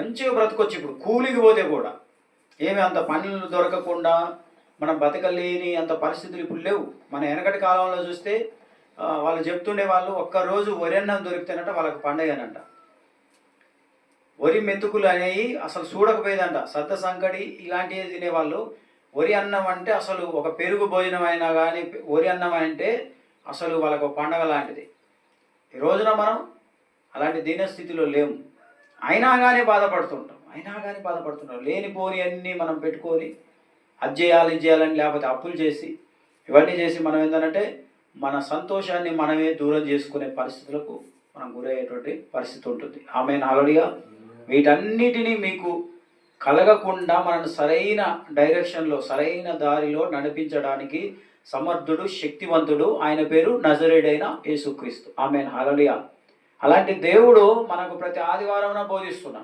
మంచిగా బ్రతకొచ్చు. ఇప్పుడు కూలికి పోతే కూడా ఏమి అంత పనులు దొరకకుండా మనం బతకలేని అంత పరిస్థితులు ఇప్పుడు లేవు. మన వెనకటి కాలంలో చూస్తే వాళ్ళు చెప్తుండే వాళ్ళు ఒక్కరోజు వరి అన్నం దొరికితేనంట వాళ్ళకి పండగనంట. వరి మెతుకులు అనేవి అసలు చూడకపోయేదంట సద్ద సంకటి ఇలాంటివి తినేవాళ్ళు. వరి అన్నం అంటే అసలు ఒక పెరుగు భోజనం అయినా కానీ వరి అన్నం అంటే అసలు వాళ్ళకు పండగ లాంటిది. ఈ రోజున మనం అలాంటి దీనస్థితిలో లేము. అయినా కానీ బాధపడుతుంటాం. అయినా కానీ బాధపడుతుంటాం. లేనిపోని అన్నీ మనం పెట్టుకొని అది చేయాలి ఇది చేయాలని లేకపోతే అప్పులు చేసి ఇవన్నీ చేసి మనం ఏంటంటే మన సంతోషాన్ని మనమే దూరం చేసుకునే పరిస్థితులకు మనం గురయ్యేటువంటి పరిస్థితి ఉంటుంది. ఆమె నాలుడిగా వీటన్నిటినీ మీకు కలగకుండా మనను సరైన డైరెక్షన్లో సరైన దారిలో నడిపించడానికి సమర్థుడు శక్తివంతుడు ఆయన పేరు నజరేడైన యేసుక్రీస్తు. ఆమె హలలియా అలాంటి దేవుడు మనకు ప్రతి ఆదివారం బోధిస్తున్నా